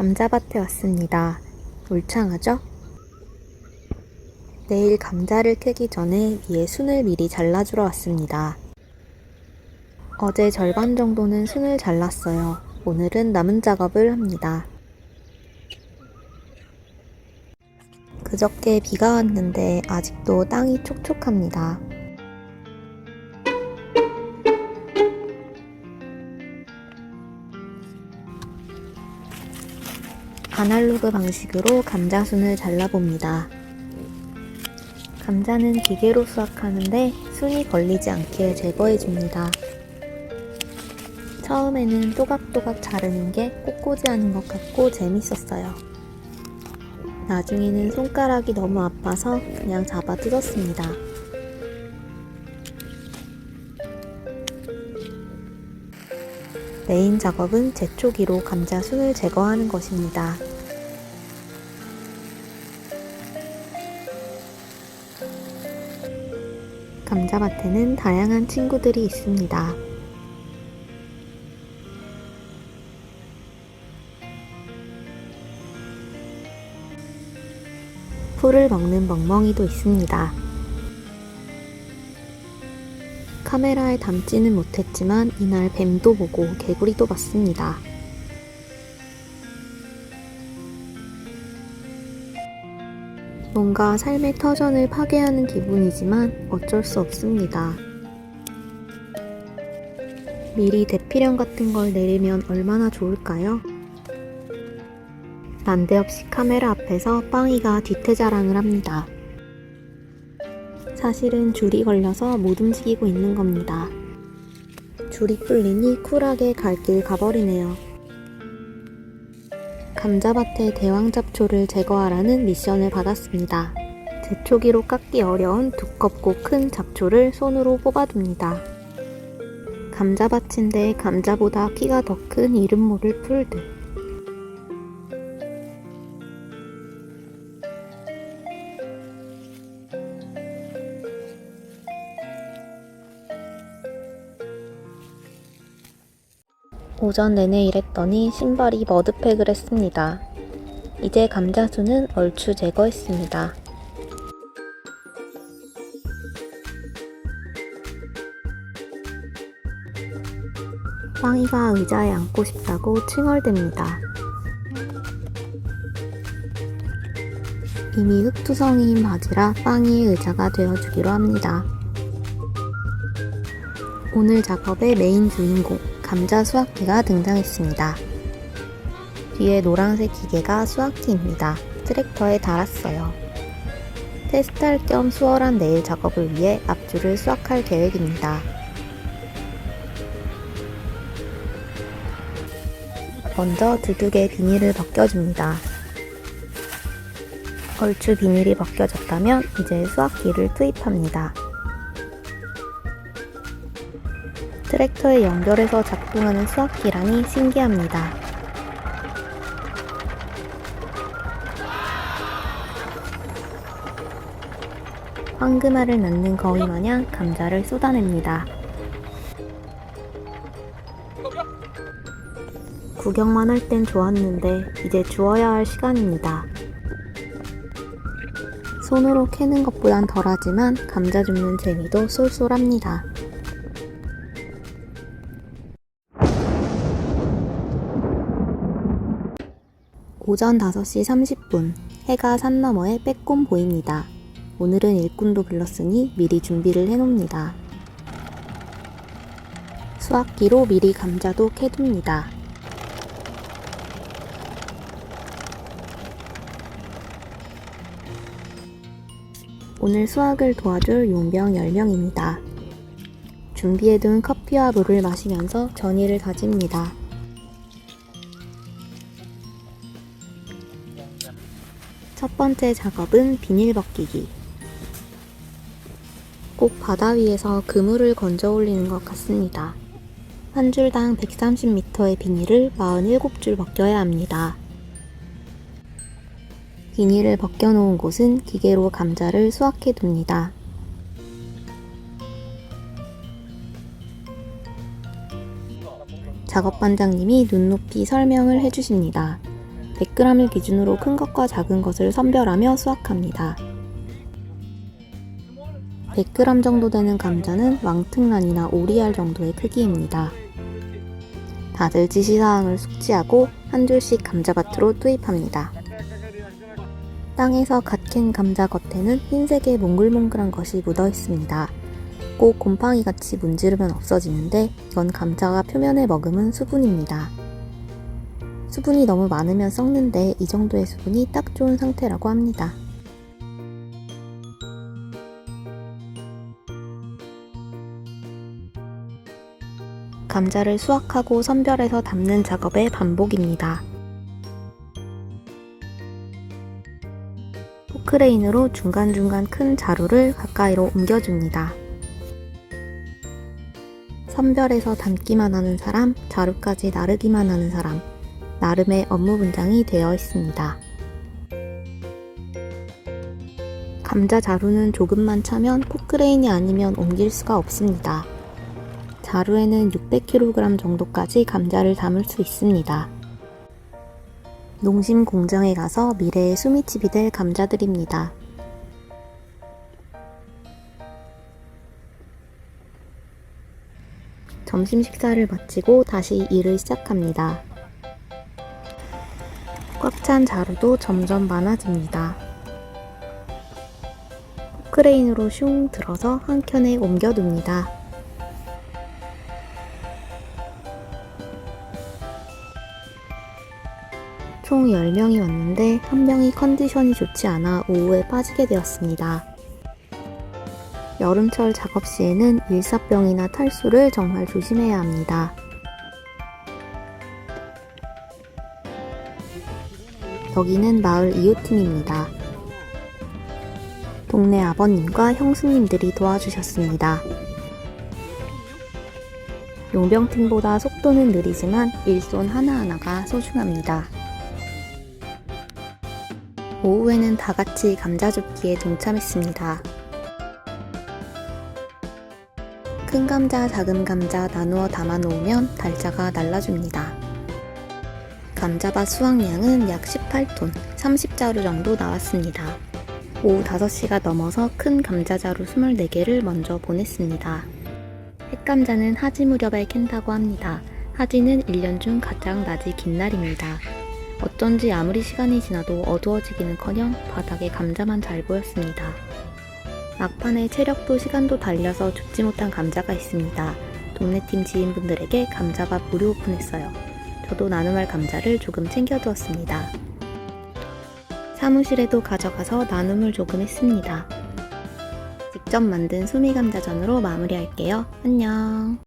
감자밭에 왔습니다. 울창하죠? 내일 감자를 캐기 전에 위에 순을 미리 잘라주러 왔습니다. 어제 절반 정도는 순을 잘랐어요. 오늘은 남은 작업을 합니다. 그저께 비가 왔는데 아직도 땅이 촉촉합니다. 아날로그 방식으로 감자순을 잘라봅니다. 감자는 기계로 수확하는데 순이 걸리지 않게 제거해줍니다. 처음에는 또각또각 자르는 게 꽃꽂이하는 것 같고 재밌었어요. 나중에는 손가락이 너무 아파서 그냥 잡아 뜯었습니다. 메인 작업은 제초기로 감자 순을 제거하는 것입니다. 감자밭에는 다양한 친구들이 있습니다. 풀을 먹는 멍멍이도 있습니다. 카메라에 담지는 못했지만 이날 뱀도 보고 개구리도 봤습니다. 뭔가 삶의 터전을 파괴하는 기분이지만 어쩔 수 없습니다. 미리 대피령 같은 걸 내리면 얼마나 좋을까요? 난데없이 카메라 앞에서 빵이가 뒤태 자랑을 합니다. 사실은 줄이 걸려서 못 움직이고 있는 겁니다. 줄이 풀리니 쿨하게 갈 길 가버리네요. 감자밭의 대왕 잡초를 제거하라는 미션을 받았습니다. 제초기로 깎기 어려운 두껍고 큰 잡초를 손으로 뽑아줍니다. 감자밭인데 감자보다 키가 더 큰 이름 모를 풀들. 오전 내내 일했더니 신발이 머드팩을 했습니다. 이제 감자수는 얼추 제거했습니다. 빵이가 의자에 앉고 싶다고 칭얼댑니다. 이미 흙투성이인 바지라 빵이의 의자가 되어주기로 합니다. 오늘 작업의 메인 주인공, 감자 수확기가 등장했습니다. 뒤에 노란색 기계가 수확기입니다. 트랙터에 달았어요. 테스트할 겸 수월한 내일 작업을 위해 앞줄을 수확할 계획입니다. 먼저 두둑의 비닐을 벗겨줍니다. 얼추 비닐이 벗겨졌다면 이제 수확기를 투입합니다. 트랙터에 연결해서 작동하는 수확기라니 신기합니다. 황금알을 낳는 거위 마냥 감자를 쏟아냅니다. 구경만 할 땐 좋았는데 이제 주워야 할 시간입니다. 손으로 캐는 것보단 덜하지만 감자 줍는 재미도 쏠쏠합니다. 오전 5시 30분 해가 산 너머에 빼꼼 보입니다. 오늘은 일꾼도 불렀으니 미리 준비를 해놓습니다. 수확기로 미리 감자도 캐둡니다. 오늘 수확을 도와줄 용병 10명입니다. 준비해둔 커피와 물을 마시면서 전의를 다집니다. 첫 번째 작업은 비닐 벗기기. 꼭 바다 위에서 그물을 건져 올리는 것 같습니다. 한 줄당 130m의 비닐을 47줄 벗겨야 합니다. 비닐을 벗겨놓은 곳은 기계로 감자를 수확해 둡니다. 작업반장님이 눈높이 설명을 해주십니다. 100g을 기준으로 큰 것과 작은 것을 선별하며 수확합니다. 100g 정도 되는 감자는 왕특란이나 오리알 정도의 크기입니다. 다들 지시사항을 숙지하고 한 줄씩 감자밭으로 투입합니다. 땅에서 갓 캔 감자 겉에는 흰색의 몽글몽글한 것이 묻어 있습니다. 꼭 곰팡이 같이 문지르면 없어지는데 이건 감자가 표면에 머금은 수분입니다. 수분이 너무 많으면 썩는데 이 정도의 수분이 딱 좋은 상태라고 합니다. 감자를 수확하고 선별해서 담는 작업의 반복입니다. 포크레인으로 중간중간 큰 자루를 가까이로 옮겨줍니다. 선별해서 담기만 하는 사람, 자루까지 나르기만 하는 사람, 나름의 업무 분장이 되어 있습니다. 감자 자루는 조금만 차면 포크레인이 아니면 옮길 수가 없습니다. 자루에는 600kg 정도까지 감자를 담을 수 있습니다. 농심 공장에 가서 미래의 수미집이 될 감자들입니다. 점심 식사를 마치고 다시 일을 시작합니다. 꽉 찬 자루도 점점 많아집니다. 포크레인으로 슝 들어서 한 켠에 옮겨둡니다. 총 10명이 왔는데 한 명이 컨디션이 좋지 않아 오후에 빠지게 되었습니다. 여름철 작업 시에는 일사병이나 탈수를 정말 조심해야 합니다. 여기는 마을 이웃팀입니다. 동네 아버님과 형수님들이 도와주셨습니다. 용병팀보다 속도는 느리지만 일손 하나하나가 소중합니다. 오후에는 다 같이 감자 줍기에 동참했습니다. 큰 감자, 작은 감자 나누어 담아 놓으면 달자가 날라줍니다. 감자밭 수확량은 약 18톤, 30자루 정도 나왔습니다. 오후 5시가 넘어서 큰 감자자루 24개를 먼저 보냈습니다. 햇감자는 하지 무렵에 캔다고 합니다. 하지는 1년 중 가장 낮이 긴 날입니다. 어쩐지 아무리 시간이 지나도 어두워지기는커녕 바닥에 감자만 잘 보였습니다. 막판에 체력도 시간도 달려서 줍지 못한 감자가 있습니다. 동네팀 지인분들에게 감자밥 무료 오픈했어요. 저도 나눔할 감자를 조금 챙겨두었습니다. 사무실에도 가져가서 나눔을 조금 했습니다. 직접 만든 수미감자전으로 마무리할게요. 안녕.